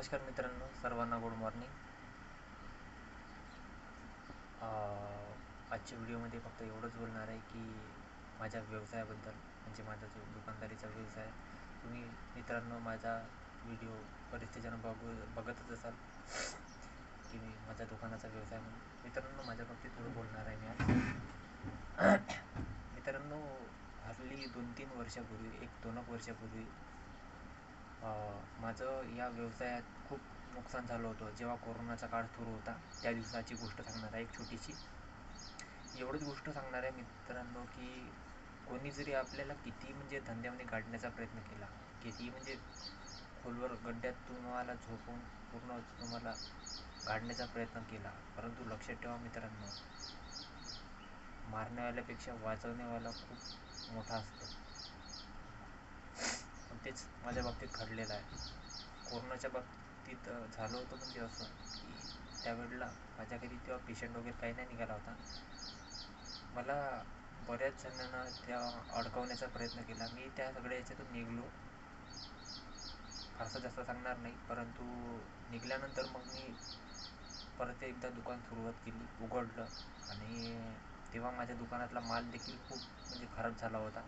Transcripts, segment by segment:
नमस्कार मित्रांनो सर्वांना गुड मॉर्निंग आजच्या व्हिडिओमध्ये फक्त एवढंच बोलणार आहे की माझ्या व्यवसायाबद्दल म्हणजे माझा जो दुकानदारीचा व्यवसाय तुम्ही मित्रांनो माझा व्हिडिओ परिस्थितीनं बघू बघतच असाल की मी माझ्या दुकानाचा व्यवसाय म्हणून. मित्रांनो माझ्या बाबतीत थोडं बोलणार आहे मी आज. मित्रांनो हल्ली दोन तीन वर्षापूर्वी एक दोन एक वर्षापूर्वी माझं या व्यवसायात खूप नुकसान झालं होतं. जेव्हा कोरोनाचा काळ सुरू होता त्या दिवसाची गोष्ट सांगणार आहे एक छोटीशी. एवढीच गोष्ट सांगणार आहे मित्रांनो की कोणी जरी आपल्याला किती म्हणजे धंद्यामध्ये काढण्याचा प्रयत्न केला किती म्हणजे खोलवर गड्ड्यात तुम्हाला झोपून पूर्ण तुम्हाला काढण्याचा प्रयत्न केला परंतु लक्षात ठेवा मित्रांनो मारण्यावाल्यापेक्षा वाचवण्यावाला खूप मोठा असतो. तेच माझ्या बाबतीत घडलेलं आहे. कोरोनाच्या बाबतीत झालं होतं म्हणजे असं की त्यावेळेला माझ्या घरी तेव्हा पेशंट वगैरे काही नाही निघाला होता. मला बऱ्याच जणांना त्या अडकवण्याचा प्रयत्न केला. मी त्या सगळ्या याच्यातून निघलो. फारसं जास्त सांगणार नाही परंतु निघाल्यानंतर मग मी परत एकदा दुकान सुरुवात केली उघडलं. आणि तेव्हा माझ्या दुकानातला माल देखील खूप म्हणजे खराब झाला होता.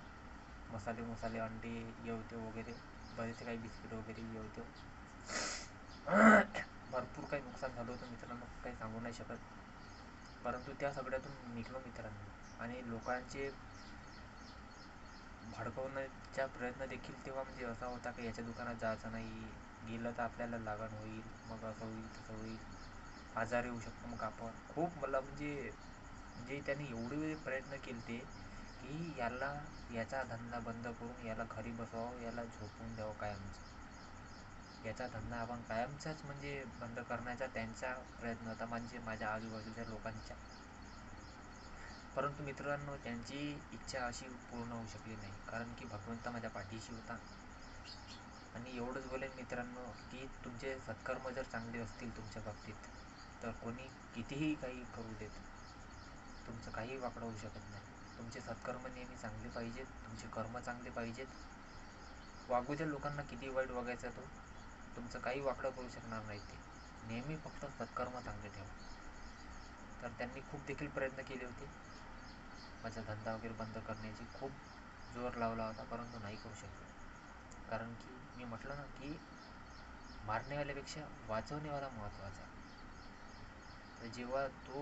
मसाले मसाले अंडे येवते वगैरे. बरेचसे काही बिस्किट वगैरे येवते. भरपूर काही नुकसान झालं होतं मित्रांनो काही सांगू नाही शकत. परंतु त्या सगळ्यातून निघलो मित्रांनो. आणि लोकांचे भडकवण्याचा प्रयत्न देखील तेव्हा म्हणजे असा होता की याच्या दुकानात जायचं नाही. गेलं तर आपल्याला लागण होईल मग असं होईल तसं होईल. आजार येऊ शकतो मग आपण. खूप मला म्हणजे जे त्यांनी एवढे प्रयत्न केले ते की याला याचा धंदा बंद करून याला घरी बसवावं याला झोपून द्यावं कायमचं. याचा धंदा आपण कायमचाच म्हणजे बंद करण्याचा त्यांचा प्रयत्न होता म्हणजे माझ्या आजूबाजूच्या लोकांच्या. परंतु मित्रांनो त्यांची इच्छा अशी पूर्ण होऊ शकली नाही कारण की भगवंत माझ्या पाठीशी होता. आणि एवढंच बोलेन मित्रांनो की तुमचे सत्कर्म जर चांगले असतील तुमच्या बाबतीत तर कोणी कितीही काही करू देत तुमचं काही वाकडं होऊ शकत नाही. तुमचे सत्कर्म नेहमी चांगले पाहिजेत तुमचे कर्म चांगले पाहिजेत. वागूच्या लोकांना किती वाईट वागायचा तो तुमचं काही वाकडं करू शकणार नाही ते. नेहमी फक्त सत्कर्म चांगले ठेवा. तर त्यांनी खूप देखील प्रयत्न केले होते. माझा धंदा वगैरे बंद करण्याची खूप जोर लावला होता परंतु नाही करू शकलो. कारण की मी म्हटलं ना की मारण्यावाल्यापेक्षा वाचवण्यावाला महत्त्वाचा तर जेव्हा तो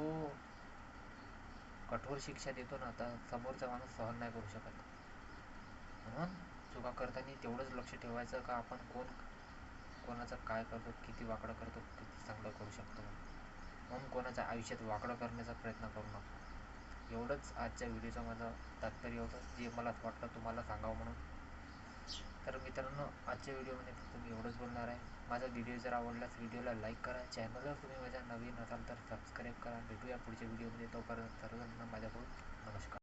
कठोर शिक्षा देतो ना तर समोरचा माणूस सहन नाही करू शकत. म्हणून चुका करताना तेवढंच लक्ष ठेवायचं का आपण कोण कोणाचं काय करतो किती वाकडं करतो किती चांगलं करू शकतो. म्हणून कोणाच्या आयुष्यात वाकडं करण्याचा प्रयत्न करू नका. एवढंच आजच्या व्हिडिओचं माझं तात्पर्य होतं. जे मला वाटलं तुम्हाला सांगावं म्हणून. तर मित्रांनो आजच्या व्हिडिओमध्ये फक्त मी एवढंच बोलणार आहे. माझा व्हिडिओ जर आवडल्यास व्हिडिओला लाईक करा. चॅनलवर तुम्ही माझ्या नवीन असाल तर सबस्क्राईब करा. भेटूया पुढच्या व्हिडिओमध्ये तोपर्यंत सर्वांना माझ्याकडून नमस्कार.